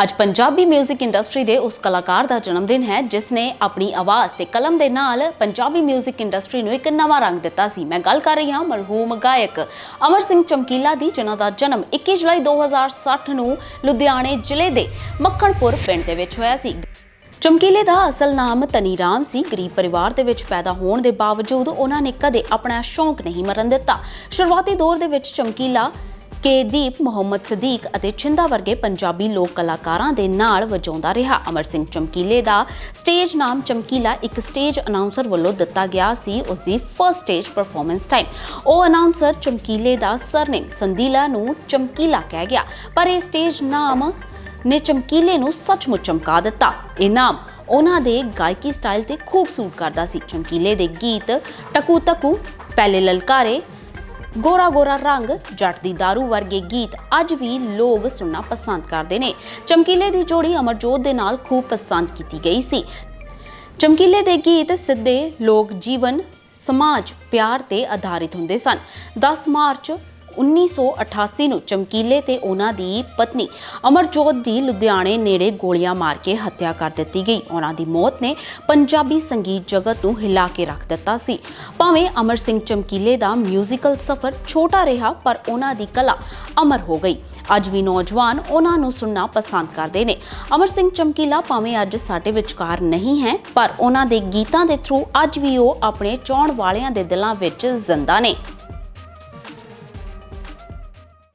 ਅੱਜ ਪੰਜਾਬੀ 뮤직 ਇੰਡਸਟਰੀ ਦੇ ਉਸ ਕਲਾਕਾਰ ਦਾ ਜਨਮ ਦਿਨ ਹੈ ਜਿਸ ਨੇ ਆਪਣੀ ਆਵਾਜ਼ ਤੇ ਕਲਮ ਦੇ ਨਾਲ ਪੰਜਾਬੀ 뮤직 ਇੰਡਸਟਰੀ ਨੂੰ ਇੱਕ ਨਵਾਂ ਰੰਗ ਦਿੱਤਾ ਸੀ ਮੈਂ ਗੱਲ ਕਰ ਰਹੀ ਹਾਂ ਮਰਹੂਮ ਗਾਇਕ ਅਮਰ ਸਿੰਘ ਚਮਕੀਲਾ ਦੀ ਜਿਨ੍ਹਾਂ ਦਾ ਜਨਮ 21 ਜੁਲਾਈ 2060 ਨੂੰ ਲੁਧਿਆਣੇ ਜ਼ਿਲ੍ਹੇ ਦੇ ਮੱਖਣਪੁਰ ਪਿੰਡ ਦੇ ਵਿੱਚ ਹੋਇਆ ਸੀ ਚਮਕੀਲੇ ਦਾ ਅਸਲ ਨਾਮ ਤਨੀਰਾਮ ਸੀ ਗਰੀਬ ਪਰਿਵਾਰ ਦੇ ਵਿੱਚ ਪੈਦਾ ਹੋਣ ਦੇ ਬਾਵਜੂਦ ਉਹਨਾਂ ਨੇ ਕਦੇ ਆਪਣਾ ਸ਼ੌਂਕ ਨਹੀਂ ਮਰਨ ਦਿੱਤਾ ਸ਼ੁਰੂਆਤੀ ਦੌਰ ਦੇ ਵਿੱਚ ਚਮਕੀਲਾ ਕੇ ਦੀਪ, ਮੁਹੰਮਦ ਸਦੀਕ ਅਤੇ ਛਿੰਦਾ ਵਰਗੇ ਪੰਜਾਬੀ ਲੋਕ ਕਲਾਕਾਰਾਂ ਦੇ ਨਾਲ ਵਜਾਉਂਦਾ ਰਿਹਾ। ਅਮਰ ਸਿੰਘ ਚਮਕੀਲੇ ਦਾ ਸਟੇਜ ਨਾਮ ਚਮਕੀਲਾ ਇੱਕ ਸਟੇਜ ਅਨਾਉਂਸਰ ਵੱਲੋਂ ਦਿੱਤਾ ਗਿਆ ਸੀ। ਉਸ ਦੀ ਫਰਸਟ ਸਟੇਜ ਪਰਫਾਰਮੈਂਸ ਟਾਈਮ ਉਹ ਅਨਾਉਂਸਰ ਚਮਕੀਲੇ ਦਾ ਸਰਨੇਮ ਸੰਦੀਲਾ ਨੂੰ ਚਮਕੀਲਾ ਕਹਿ ਗਿਆ। ਪਰ ਇਹ ਸਟੇਜ ਨਾਮ ਨੇ ਚਮਕੀਲੇ ਨੂੰ ਸੱਚਮੁੱਚ ਚਮਕਾ ਦਿੱਤਾ। ਇਹ ਨਾਮ ਉਹਨਾਂ ਦੇ ਗਾਇਕੀ ਸਟਾਈਲ ਤੇ ਖੂਬ ਸੂਟ ਕਰਦਾ ਸੀ। ਚਮਕੀਲੇ ਦੇ ਗੀਤ ਟਕੂ ਟਕੂ ਪਹਿਲੇ ਲਲਕਾਰੇ ਗੋਰਾ ਗੋਰਾ ਰੰਗ, ਜੱਟ ਦੀ दारू ਵਰਗੇ ਗੀਤ ਅੱਜ ਵੀ ਲੋਕ ਸੁਣਨਾ ਪਸੰਦ ਕਰਦੇ ਨੇ। ਚਮਕੀਲੇ ਦੀ ਜੋੜੀ ਅਮਰਜੋਤ ਦੇ ਨਾਲ ਖੂਬ ਪਸੰਦ ਕੀਤੀ ਗਈ ਸੀ। ਚਮਕੀਲੇ ਦੇ ਗੀਤ ਸਿੱਧੇ ਲੋਕ ਜੀਵਨ, ਸਮਾਜ, ਪਿਆਰ ਤੇ ਆਧਾਰਿਤ ਹੁੰਦੇ ਸਨ। 10 ਮਾਰਚ 1988 ਨੂੰ ਚਮਕੀਲੇ ਤੇ ਉਹਨਾਂ ਦੀ ਪਤਨੀ ਅਮਰਜੋਤ ਦੀ ਲੁਧਿਆਣੇ ਨੇੜੇ ਗੋਲੀਆਂ ਮਾਰ ਕੇ ਹੱਤਿਆ ਕਰ ਦਿੱਤੀ ਗਈ। ਉਹਨਾਂ ਦੀ ਮੌਤ ਨੇ ਪੰਜਾਬੀ ਸੰਗੀਤ ਜਗਤ ਨੂੰ ਹਿਲਾ ਕੇ ਰੱਖ ਦਿੱਤਾ ਸੀ। ਭਾਵੇਂ ਅਮਰ ਸਿੰਘ ਚਮਕੀਲੇ ਦਾ ਮਿਊਜ਼ੀਕਲ ਸਫ਼ਰ ਛੋਟਾ ਰਿਹਾ, ਪਰ ਉਹਨਾਂ ਦੀ ਕਲਾ ਅਮਰ ਹੋ ਗਈ। ਅੱਜ ਵੀ ਨੌਜਵਾਨ ਉਹਨਾਂ ਨੂੰ ਸੁਣਨਾ ਪਸੰਦ ਕਰਦੇ ਨੇ। ਅਮਰ ਸਿੰਘ ਚਮਕੀਲਾ ਭਾਵੇਂ ਅੱਜ ਸਾਡੇ ਵਿਚਕਾਰ ਨਹੀਂ ਹੈ, ਪਰ ਉਹਨਾਂ ਦੇ ਗੀਤਾਂ ਦੇ ਥਰੂ ਅੱਜ ਵੀ ਉਹ ਆਪਣੇ ਚਾਹਣ ਵਾਲਿਆਂ ਦੇ ਦਿਲਾਂ ਵਿੱਚ ਜ਼ਿੰਦਾ ਨੇ।